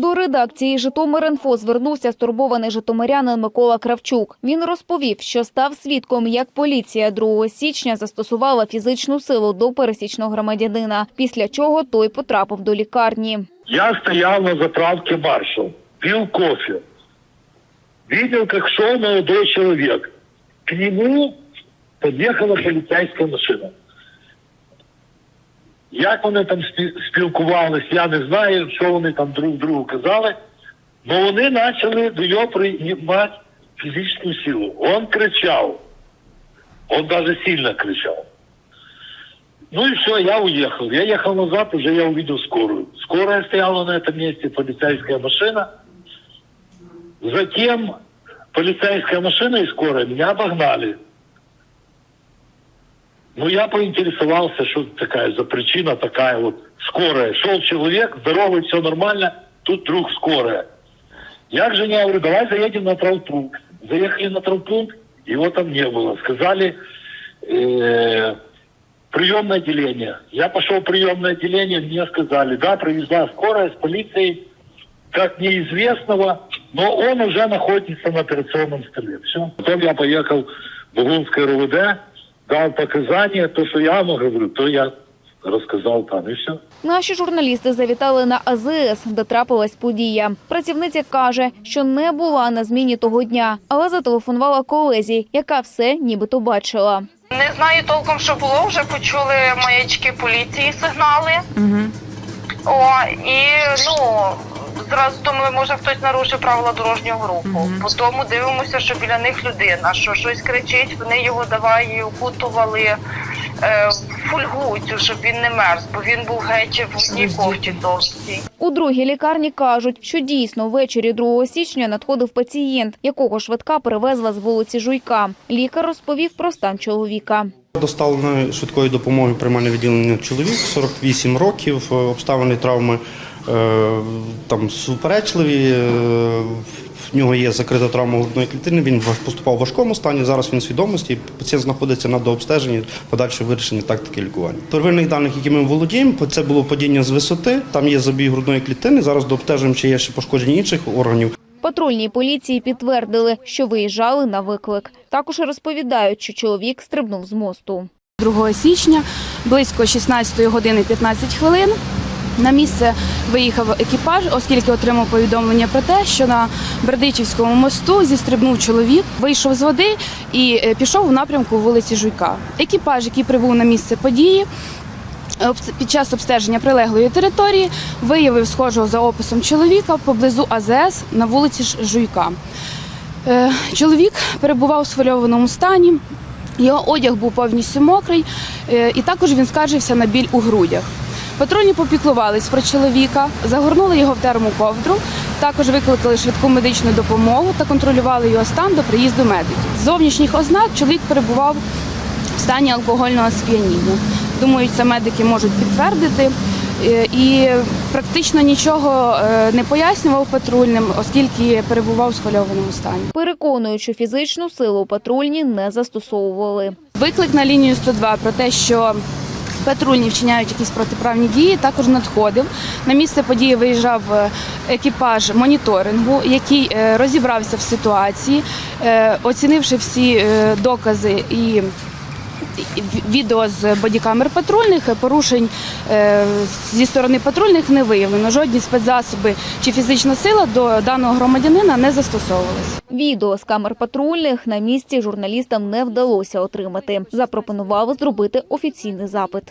До редакції «Житомир.Інфо» звернувся стурбований житомирянин Микола Кравчук. Він розповів, що став свідком, як поліція 2 січня застосувала фізичну силу до пересічного громадянина, після чого той потрапив до лікарні. Я стоял на заправке «Маршал», пил кофе. Видел, как шел молодой человек. К нему подъехала полицейская машина. Як вони там спі- спілкувались, я не знаю, що вони там друг другу казали, але вони почали до нього приймати фізичну силу. Он кричав. Он даже сильно кричал. Ну и все, я уехал. Я ехал назад, уже я увидел скорую. Скорая стояла на этом месте, полицейская машина. Затем полицейская машина и скорая меня обогнали. Ну, я поинтересовался, что такая за причина такая вот скорая. Шел человек, здоровый, все нормально, тут вдруг скорая. Я к жене говорю, давай заедем на травмпункт. Заехали на травмпункт, его там не было. Сказали, э, приемное отделение. Я пошел в приемное отделение, мне сказали, да, привезла скорая с полицией, как неизвестного, но он уже находится на операционном столе. Все. Потом я поехал в Бугунское РУВД, дал показания, то, что я вам говорю, то я рассказал там, и все. Наші журналісти завітали на АЗС, де трапилась подія. Працівниця каже, що не була на зміні того дня, але зателефонувала колезі, яка все нібито бачила. Не знаю толком, що було. Вже почули маячки поліції сигнали. О, і ну зразу думали, може хтось нарушив правила дорожнього руху. Потім дивимося, що біля них людина, що щось кричить, вони його давай укутували е, в фольгу цю, щоб він не мерз, бо він був геть в одній кофті товстій. У другій лікарні кажуть, що дійсно ввечері 2 січня надходив пацієнт, якого швидка перевезла з вулиці Жуйка. Лікар розповів про стан чоловіка. Доставлено швидкою допомогою приймальне відділення чоловік 48 років, е, обставини травми там суперечливі. е, В нього є закрита травма грудної клітини. Він важ- поступав в важкому стані. Зараз він в свідомості. Пацієнт знаходиться на дообстеженні, подальше вирішення тактики лікування. Первинних даних, які ми володіємо, це було падіння з висоти. Там є забій грудної клітини. Зараз дообстежуємо, чи є ще пошкодження інших органів. Патрульній поліції підтвердили, що виїжджали на виклик. Також розповідають, що чоловік стрибнув з мосту. 2 січня близько 16 години 15 хвилин. На місце виїхав екіпаж, оскільки отримав повідомлення про те, що на Бердичівському мосту зістрибнув чоловік, вийшов з води і е, пішов у напрямку вулиці Жуйка. Екіпаж, який прибув на місце події, під час обстеження прилеглої території виявив схожого за описом чоловіка поблизу АЗС на вулиці Жуйка. Е, Чоловік перебував у схвильованому стані. Його одяг був повністю мокрий, е, і також він скаржився на біль у грудях. Патрульні попіклувались про чоловіка, загорнули його в термоковдру, також викликали швидку медичну допомогу та контролювали його стан до приїзду медиків. З зовнішніх ознак чоловік перебував в стані алкогольного сп'яніння. Думаю, це медики можуть підтвердити. Е, І практично нічого е, не пояснював патрульним, оскільки перебував у схвильованому стані. Переконують, що фізичну силу патрульні не застосовували. Виклик на лінію 102 про те, що патрульні вчиняють якісь протиправні дії, також надходив. На місце події виїжджав е, екіпаж моніторингу, який е, розібрався в ситуації, е, оцінивши всі докази і. Відео з бодікамер патрульних е, порушень е, зі сторони патрульних не виявлено. Жодні спецзасоби чи фізична сила до даного громадянина не застосовувалися. Відео з камер патрульних на місці журналістам не вдалося отримати. Запропонували зробити офіційний запит.